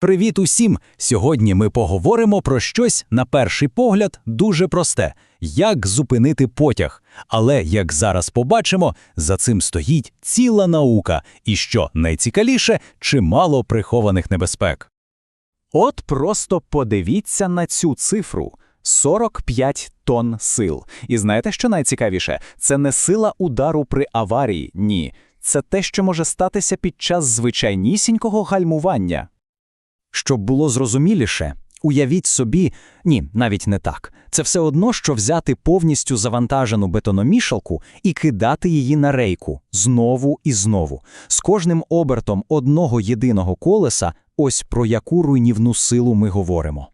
Привіт усім! Сьогодні ми поговоримо про щось, на перший погляд, дуже просте як зупинити потяг. Але, як зараз побачимо, за цим стоїть ціла наука, і що найцікавіше, чимало прихованих небезпек. От просто подивіться на цю цифру. 45 тонн сил. І знаєте, що найцікавіше? Це не сила удару при аварії, ні. Це те, що може статися під час звичайнісінького гальмування. Щоб було зрозуміліше, уявіть собі, ні, навіть не так. Це все одно, що взяти повністю завантажену бетономішалку і кидати її на рейку знову і знову. З кожним обертом одного єдиного колеса, ось про яку руйнівну силу ми говоримо.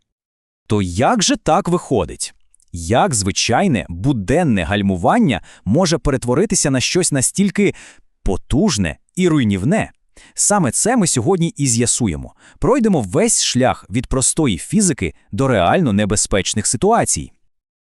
То як же так виходить? Як звичайне буденне гальмування може перетворитися на щось настільки потужне і руйнівне? Саме це ми сьогодні і з'ясуємо. Пройдемо весь шлях від простої фізики до реально небезпечних ситуацій.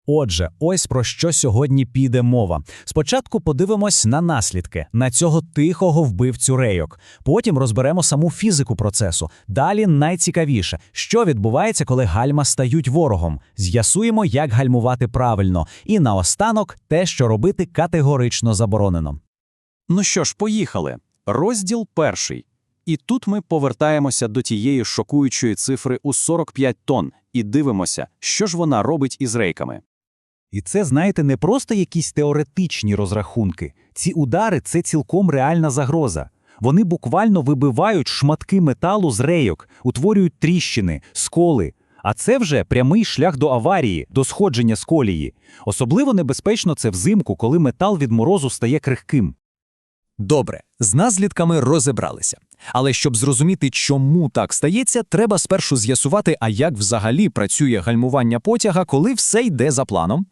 Отже, ось про що сьогодні піде мова. Спочатку подивимось на наслідки, на цього тихого вбивцю рейок. Потім розберемо саму фізику процесу. Далі найцікавіше, що відбувається, коли гальма стають ворогом. З'ясуємо, як гальмувати правильно. І наостанок те, що робити категорично заборонено. Ну що ж, поїхали. Розділ перший. І тут ми повертаємося до тієї шокуючої цифри у 45 тонн і дивимося, що ж вона робить із рейками. І це, знаєте, не просто якісь теоретичні розрахунки. Ці удари це цілком реальна загроза. Вони буквально вибивають шматки металу з рейок, утворюють тріщини, сколи. А це вже прямий шлях до аварії, до сходження з колії. Особливо небезпечно це взимку, коли метал від морозу стає крихким. Добре, з наслідками розібралися. Але щоб зрозуміти, чому так стається, треба спершу з'ясувати, а як взагалі працює гальмування потяга, коли все йде за планом.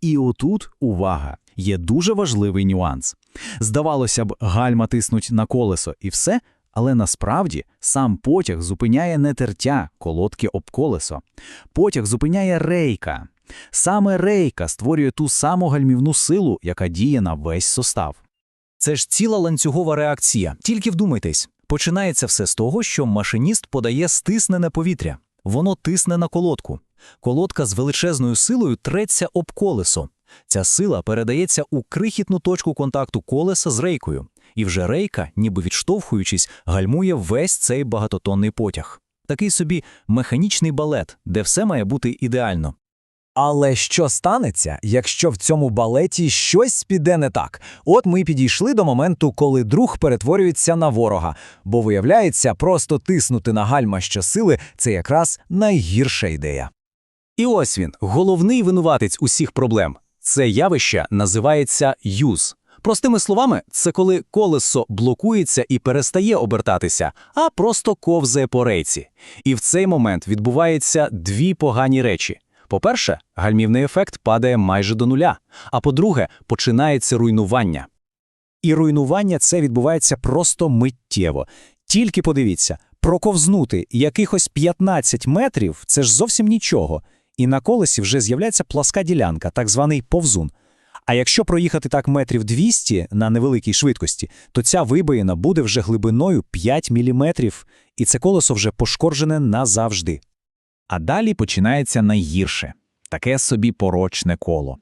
І отут увага, є дуже важливий нюанс. Здавалося б, гальма тиснуть на колесо і все, але насправді сам потяг зупиняє не тертя, колодки об колесо. Потяг зупиняє рейка. Саме рейка створює ту саму гальмівну силу, яка діє на весь состав. Це ж ціла ланцюгова реакція. Тільки вдумайтесь, починається все з того, що машиніст подає стиснене повітря. Воно тисне на колодку. Колодка з величезною силою треться об колесо. Ця сила передається у крихітну точку контакту колеса з рейкою, і вже рейка, ніби відштовхуючись, гальмує весь цей багатотонний потяг. Такий собі механічний балет, де все має бути ідеально. Але що станеться, якщо в цьому балеті щось піде не так? От ми підійшли до моменту, коли друг перетворюється на ворога, бо виявляється, просто тиснути на гальма щосили – це якраз найгірша ідея. І ось він, головний винуватець усіх проблем. Це явище називається юз. Простими словами, це коли колесо блокується і перестає обертатися, а просто ковзає по рейці. І в цей момент відбуваються дві погані речі. По-перше, гальмівний ефект падає майже до нуля, а по-друге, починається руйнування. І руйнування це відбувається просто миттєво. Тільки подивіться, проковзнути якихось 15 метрів це ж зовсім нічого. І на колесі вже з'являється пласка ділянка, так званий повзун. А якщо проїхати так метрів 200 на невеликій швидкості, то ця вибоїна буде вже глибиною 5 мм, і це колесо вже пошкоджене назавжди. А далі починається найгірше таке собі порочне коло.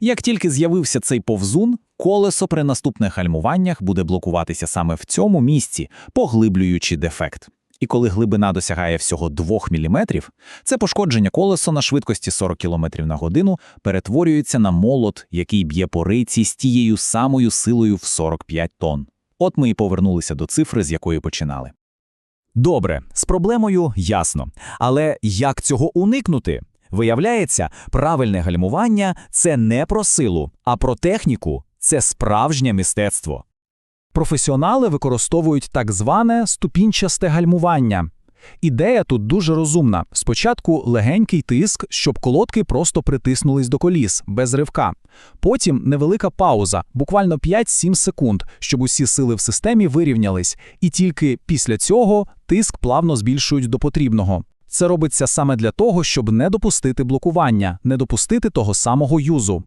Як тільки з'явився цей повзун, колесо при наступних гальмуваннях буде блокуватися саме в цьому місці, поглиблюючи дефект. І коли глибина досягає всього 2 мм, це пошкодження колесо на швидкості 40 км на годину перетворюється на молот, який б'є по рейці з тією самою силою в 45 тонн. От ми і повернулися до цифри, з якої починали. Добре, з проблемою ясно. Але як цього уникнути? Виявляється, правильне гальмування це не про силу, а про техніку це справжнє мистецтво. Професіонали використовують так зване ступінчасте гальмування. Ідея тут дуже розумна. Спочатку легенький тиск, щоб колодки просто притиснулись до коліс, без ривка. Потім невелика пауза, буквально 5-7 секунд, щоб усі сили в системі вирівнялись, і тільки після цього тиск плавно збільшують до потрібного. Це робиться саме для того, щоб не допустити блокування, не допустити того самого юзу.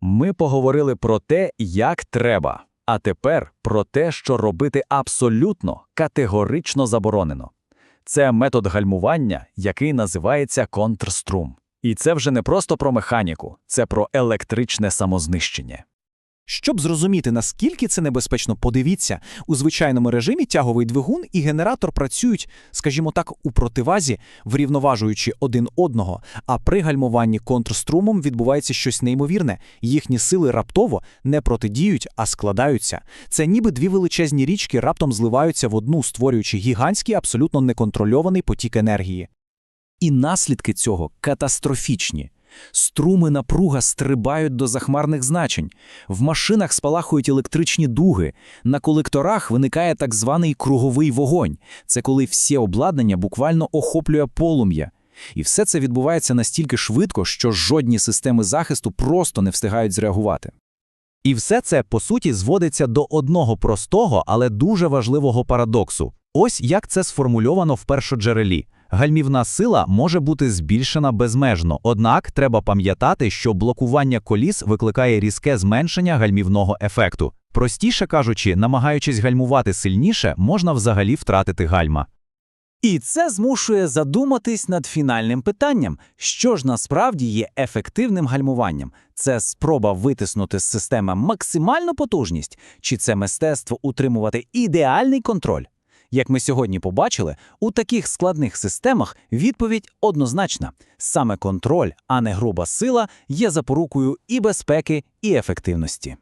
Ми поговорили про те, як треба, а тепер про те, що робити абсолютно категорично заборонено. Це метод гальмування, який називається контрструм. І це вже не просто про механіку, це про електричне самознищення. Щоб зрозуміти, наскільки це небезпечно, подивіться, у звичайному режимі тяговий двигун і генератор працюють, скажімо так, у противазі, врівноважуючи один одного, а при гальмуванні контрструмом відбувається щось неймовірне. Їхні сили раптово не протидіють, а складаються. Це ніби дві величезні річки раптом зливаються в одну, створюючи гігантський, абсолютно неконтрольований потік енергії. І наслідки цього катастрофічні. Струми напруга стрибають до захмарних значень. В машинах спалахують електричні дуги. На колекторах виникає так званий круговий вогонь. Це коли всі обладнання буквально охоплює полум'я. І все це відбувається настільки швидко, що жодні системи захисту просто не встигають зреагувати. І все це, по суті, зводиться до одного простого, але дуже важливого парадоксу. Ось як це сформульовано в першоджерелі. Гальмівна сила може бути збільшена безмежно, однак треба пам'ятати, що блокування коліс викликає різке зменшення гальмівного ефекту. Простіше кажучи, намагаючись гальмувати сильніше, можна взагалі втратити гальма. І це змушує задуматись над фінальним питанням, що ж насправді є ефективним гальмуванням. Це спроба витиснути з системи максимальну потужність, чи це мистецтво утримувати ідеальний контроль? Як ми сьогодні побачили, у таких складних системах відповідь однозначна. Саме контроль, а не груба сила, є запорукою і безпеки, і ефективності.